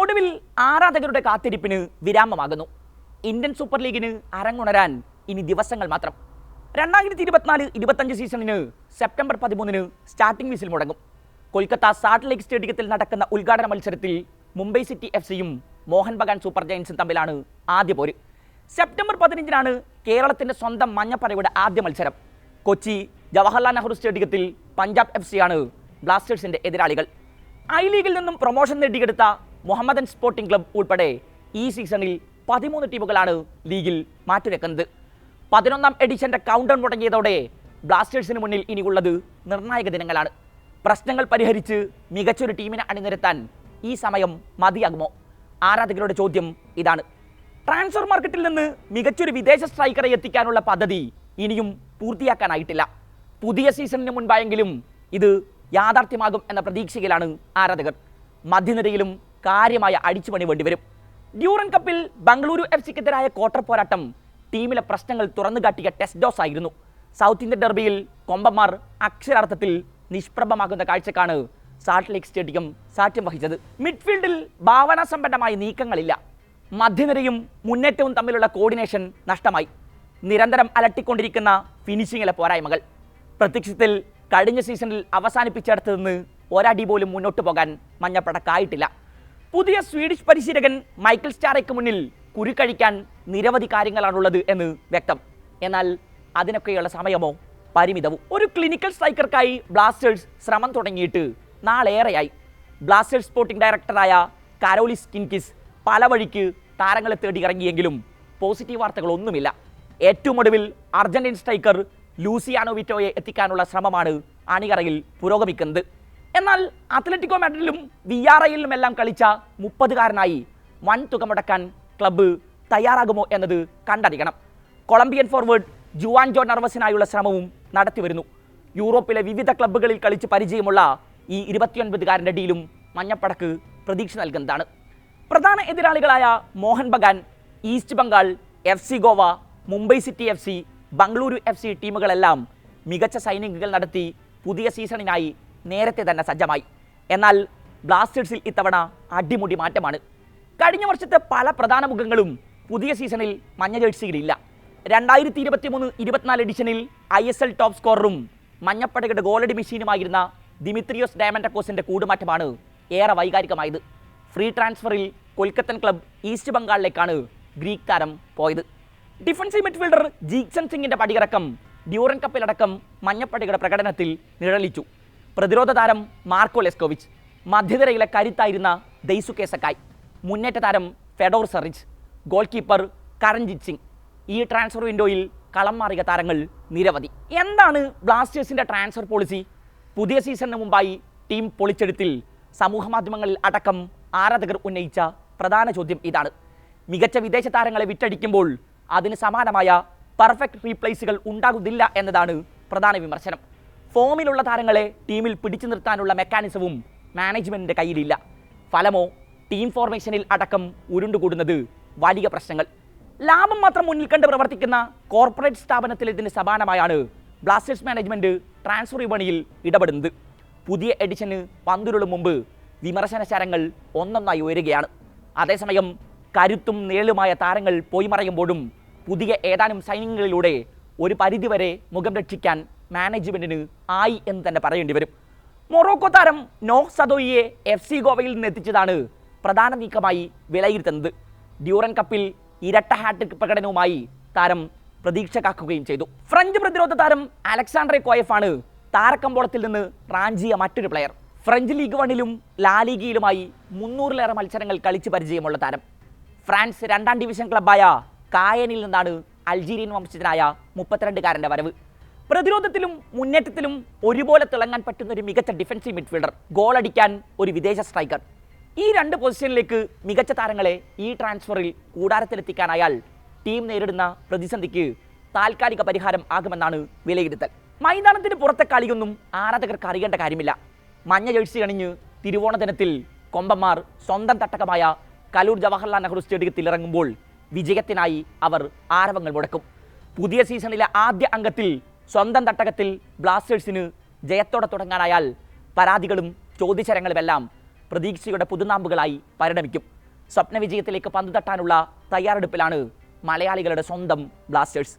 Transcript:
ഒടുവിൽ ആരാധകരുടെ കാത്തിരിപ്പിന് വിരാമമാകുന്നു. ഇന്ത്യൻ സൂപ്പർ ലീഗിന് അരങ്ങുണരാൻ ഇനി ദിവസങ്ങൾ മാത്രം. രണ്ടായിരത്തി ഇരുപത്തിനാല് ഇരുപത്തഞ്ച് സീസണിന് സെപ്റ്റംബർ പതിമൂന്നിന് സ്റ്റാർട്ടിംഗ് വിസിൽ മുടങ്ങും. കൊൽക്കത്ത സാൾട്ട് ലേക്ക് സ്റ്റേഡിയത്തിൽ നടക്കുന്ന ഉദ്ഘാടന മത്സരത്തിൽ മുംബൈ സിറ്റി എഫ് സിയും മോഹൻ ബഗാൻ സൂപ്പർ ജയൻസും തമ്മിലാണ് ആദ്യ പോര്. സെപ്റ്റംബർ പതിനഞ്ചിനാണ് കേരളത്തിന്റെ സ്വന്തം മഞ്ഞപ്പടയുടെ ആദ്യ മത്സരം. കൊച്ചി ജവഹർലാൽ നെഹ്റു സ്റ്റേഡിയത്തിൽ പഞ്ചാബ് എഫ് സിയാണ് ബ്ലാസ്റ്റേഴ്സിന്റെ എതിരാളികൾ. ഐ ലീഗിൽ നിന്നും പ്രൊമോഷൻ നേടിയെടുത്ത മുഹമ്മദൻ സ്പോർട്ടിംഗ് ക്ലബ് ഉൾപ്പെടെ ഈ സീസണിൽ പതിമൂന്ന് ടീമുകളാണ് ലീഗിൽ മാറ്റുരക്കുന്നത്. പതിനൊന്നാം എഡിഷന്റെ ഡൗൺ മുടങ്ങിയതോടെ ബ്ലാസ്റ്റേഴ്സിന് മുന്നിൽ ഇനിയുള്ളത് നിർണായക ദിനങ്ങളാണ്. പ്രശ്നങ്ങൾ പരിഹരിച്ച് മികച്ചൊരു ടീമിനെ അണിനിരത്താൻ ഈ സമയം മതിയാകുമോ? ആരാധകരുടെ ചോദ്യം ഇതാണ്. ട്രാൻസ്ഫർ മാർക്കറ്റിൽ നിന്ന് മികച്ചൊരു വിദേശ സ്ട്രൈക്കറെ എത്തിക്കാനുള്ള പദ്ധതി ഇനിയും പൂർത്തിയാക്കാനായിട്ടില്ല. പുതിയ സീസണിന് മുൻപായെങ്കിലും ഇത് യാഥാർത്ഥ്യമാകും എന്ന പ്രതീക്ഷയിലാണ് ആരാധകർ. മധ്യനിരയിലും കാര്യമായ അടിച്ചുപണി വേണ്ടിവരും. ഡ്യൂറൻ കപ്പിൽ ബംഗളൂരു എഫ് സിക്കെതിരായ ക്വാർട്ടർ പോരാട്ടം ടീമിലെ പ്രശ്നങ്ങൾ തുറന്നു കാട്ടിയ ടെസ്റ്റ് ഡോസ് ആയിരുന്നു. സൗത്ത് ഇന്ത്യൻ ഡെർബിയിൽ കൊമ്പന്മാർ അക്ഷരാർത്ഥത്തിൽ നിഷ്പ്രഭമാകുന്ന കാഴ്ചക്കാണ് സാൾട്ട് ലേക്ക് സ്റ്റേഡിയം സാറ്റ്യം വഹിച്ചത്. മിഡ്ഫീൽഡിൽ ഭാവനാസമ്പന്നമായ നീക്കങ്ങളില്ല. മധ്യനിരയും മുന്നേറ്റവും തമ്മിലുള്ള കോർഡിനേഷൻ നഷ്ടമായി. നിരന്തരം അലട്ടിക്കൊണ്ടിരിക്കുന്ന ഫിനിഷിങ്ങിലെ പോരായ്മകൾ. പ്രത്യക്ഷത്തിൽ കഴിഞ്ഞ സീസണിൽ അവസാനിപ്പിച്ചെടുത്തു നിന്ന് ഒരടി പോലും മുന്നോട്ട് പോകാൻ മഞ്ഞപ്പടക്കായിട്ടില്ല. പുതിയ സ്വീഡിഷ് പരിശീലകൻ മൈക്കിൾ സ്റ്റാറയ്ക്ക് മുന്നിൽ കുരുക്കഴിക്കാൻ നിരവധി കാര്യങ്ങളാണുള്ളത് എന്ന് വ്യക്തം. എന്നാൽ അതിനൊക്കെയുള്ള സമയമോ പരിമിതവും ഒരു ക്ലിനിക്കൽ സ്ട്രൈക്കർക്കായി ബ്ലാസ്റ്റേഴ്സ് ശ്രമം തുടങ്ങിയിട്ട് നാളേറെയായി. ബ്ലാസ്റ്റേഴ്സ് സ്പോർട്ടിംഗ് ഡയറക്ടറായ കാരോലിസ് കിൻകിസ് പല വഴിക്ക് താരങ്ങളെ തേടി ഇറങ്ങിയെങ്കിലും പോസിറ്റീവ് വാർത്തകളൊന്നുമില്ല. ഏറ്റവും ഒടുവിൽ അർജന്റീൻ സ്ട്രൈക്കർ ലൂസിയാനോ വിറ്റോയെ എത്തിക്കാനുള്ള ശ്രമമാണ് അണികറയിൽ പുരോഗമിക്കുന്നത്. എന്നാൽ അത്ലറ്റിക്കോ മെഡലിലും വി ആർ ഐയിലും എല്ലാം കളിച്ച മുപ്പതുകാരനായി വൻ തുക മുടക്കാൻ ക്ലബ്ബ് തയ്യാറാകുമോ എന്നത് കണ്ടറിയണം. കൊളംബിയൻ ഫോർവേഡ് ജുവാൻ ജോ നർവസിനായുള്ള ശ്രമവും നടത്തിവരുന്നു. യൂറോപ്പിലെ വിവിധ ക്ലബ്ബുകളിൽ കളിച്ച് പരിചയമുള്ള ഈ ഇരുപത്തിയൊൻപതുകാരന്റെ ഡീലും മഞ്ഞപ്പടക്ക് പ്രതീക്ഷ നൽകുന്നതാണ്. പ്രധാന എതിരാളികളായ Mohun Bagan east Bengal F C Goa Mumbai city F C Bengaluru F C ടീമുകളെല്ലാം മികച്ച സൈനിങ്ങുകൾ നടത്തി പുതിയ സീസണിനായി നേരത്തെ തന്നെ സജ്ജമായി. എന്നാൽ ബ്ലാസ്റ്റേഴ്സിൽ ഇത്തവണ അടിമുടി മാറ്റമാണ്. കഴിഞ്ഞ വർഷത്തെ പല പ്രധാന മുഖങ്ങളും പുതിയ സീസണിൽ മഞ്ഞ ജേഴ്സിയിലില്ല. രണ്ടായിരത്തി ഇരുപത്തി മൂന്ന് ഇരുപത്തിനാല് എഡിഷനിൽ ഐ എസ് എൽ ടോപ്പ് സ്കോററും മഞ്ഞപ്പടകയുടെ ഗോളടി മെഷീനുമായിരുന്ന ദിമിത്രിയോസ് ഡയമൻഡക്കോസിന്റെ കൂടുമാറ്റമാണ് ഏറെ വൈകാരികമായത്. ഫ്രീ ട്രാൻസ്ഫറിൽ കൊൽക്കത്തൻ ക്ലബ് ഈസ്റ്റ് ബംഗാളിലേക്കാണ് ഗ്രീക്ക് താരം പോയത്. ഡിഫൻസീവ് മിഡ്ഫീൽഡർ ജീക്സൺ സിംഗിന്റെ പടിയിറക്കം ഡ്യൂറൻ കപ്പിലടക്കം മഞ്ഞപ്പടയുടെ പ്രകടനത്തിൽ നിഴലിച്ചു. പ്രതിരോധ താരം മാർക്കോ ലെസ്കോവിച്ച് മധ്യനിരയിലെ കരുത്തായിരുന്ന ദൈസുകെ സക്കായ് മുന്നേറ്റ താരം Fedor Cernych goal keeper Karanjit Singh. ഈ ട്രാൻസ്ഫർ വിൻഡോയിൽ കളം മാറിയ താരങ്ങൾ നിരവധി. എന്താണ് ബ്ലാസ്റ്റേഴ്സിന്റെ ട്രാൻസ്ഫർ പോളിസി പുതിയ സീസണിന് മുമ്പായി ടീം പൊളിച്ചെടുത്തിൽ സമൂഹ മാധ്യമങ്ങളിൽ അടക്കം ആരാധകർ ഉന്നയിച്ച പ്രധാന ചോദ്യം ഇതാണ്. മികച്ച വിദേശ താരങ്ങളെ വിറ്റടിക്കുമ്പോൾ അതിന് സമാനമായ പെർഫെക്റ്റ് റീപ്ലേസുകൾ ഉണ്ടാകുന്നില്ല എന്നതാണ് പ്രധാന വിമർശനം. ഫോമിലുള്ള താരങ്ങളെ ടീമിൽ പിടിച്ചു നിർത്താനുള്ള മെക്കാനിസവും മാനേജ്മെന്റിന്റെ കയ്യിലില്ല. ഫലമോ ടീം ഫോർമേഷനിൽ അടക്കം ഉരുണ്ടുകൂടുന്നത് വലിയ പ്രശ്നങ്ങൾ. ലാഭം മാത്രം മുന്നിൽ കണ്ട് പ്രവർത്തിക്കുന്ന കോർപ്പറേറ്റ് സ്ഥാപനത്തിൽ ഇതിന് സമാനമായാണ് ബ്ലാസ്റ്റേഴ്സ് മാനേജ്മെന്റ് ട്രാൻസ്ഫർ വിപണിയിൽ ഇടപെടുന്നത്. പുതിയ എഡിഷന് പന്തുരുളും മുമ്പ് വിമർശന ശരങ്ങൾ ഒന്നൊന്നായി ഉയരുകയാണ്. അതേസമയം കരുത്തും നിഴലുമായ താരങ്ങൾ പോയി മറയുമ്പോഴും പുതിയ ഏതാനും സൈനികങ്ങളിലൂടെ ഒരു പരിധിവരെ മുഖം രക്ഷിക്കാൻ മാനേജ്മെന്റിന് ആയി എന്ന് തന്നെ പറയേണ്ടി വരും. മൊറോക്കോ താരം നോഹ് സദോയിയെ എഫ് സി ഗോവയിൽ നിന്ന് എത്തിച്ചതാണ് പ്രധാന നീക്കമായി വിലയിരുത്തുന്നത്. ഡ്യൂറൻ കപ്പിൽ ഇരട്ട ഹാട്രിക് പ്രകടനവുമായി താരം പ്രതീക്ഷ കാക്കുകയും ചെയ്തു. ഫ്രഞ്ച് പ്രതിരോധ താരം അലക്സാണ്ട്രെ കോയഫാണ് താരക്കമ്പോളത്തിൽ നിന്ന് റാഞ്ചിയ മറ്റൊരു പ്ലെയർ ഫ്രഞ്ച് ലീഗ് വണ്ണിലും ലാ ലീഗയിലുമായി മുന്നൂറിലേറെ മത്സരങ്ങൾ കളിച്ച് പരിചയമുള്ള താരം. ഫ്രാൻസ് രണ്ടാം ഡിവിഷൻ ക്ലബ്ബായ കായനിൽ നിന്നാണ് അൾജീരിയൻ വംശജനായ മുപ്പത്തിരണ്ടുകാരന്റെ വരവ്. പ്രതിരോധത്തിലും മുന്നേറ്റത്തിലും ഒരുപോലെ തിളങ്ങാൻ പറ്റുന്ന ഒരു മികച്ച ഡിഫൻസീവ് മിഡ്ഫീൽഡർ ഗോൾ അടിക്കാൻ ഒരു വിദേശ സ്ട്രൈക്കർ ഈ രണ്ട് പൊസിഷനിലേക്ക് മികച്ച താരങ്ങളെ ഈ ട്രാൻസ്ഫറിൽ കൂടാരത്തിലെത്തിക്കാനായാൽ ടീം നേരിടുന്ന പ്രതിസന്ധിക്ക് താൽക്കാലിക പരിഹാരം ആകുമെന്നാണ് വിലയിരുത്തൽ. മൈതാനത്തിന് പുറത്തെ കളിയൊന്നും ആരാധകർക്ക് അറിയേണ്ട കാര്യമില്ല. മഞ്ഞ ജേഴ്സി അണിഞ്ഞ് തിരുവോണ ദിനത്തിൽ കൊമ്പന്മാർ സ്വന്തം തട്ടകമായ കലൂർ ജവഹർലാൽ നെഹ്റു സ്റ്റേഡിയത്തിൽ ഇറങ്ങുമ്പോൾ വിജയത്തിനായി അവർ ആരവങ്ങൾ മുടക്കും. പുതിയ സീസണിലെ ആദ്യ അംഗത്തിൽ സ്വന്തം തട്ടകത്തിൽ ബ്ലാസ്റ്റേഴ്സിന് ജയത്തോടെ തുടങ്ങാനായാൽ പരാതികളും ചോദ്യചരങ്ങളുമെല്ലാം പ്രതീക്ഷയുടെ പുതുനാമ്പുകളായി പരിണമിക്കും. സ്വപ്ന വിജയത്തിലേക്ക് പന്ത് തട്ടാനുള്ള തയ്യാറെടുപ്പിലാണ് മലയാളികളുടെ സ്വന്തം ബ്ലാസ്റ്റേഴ്സ്.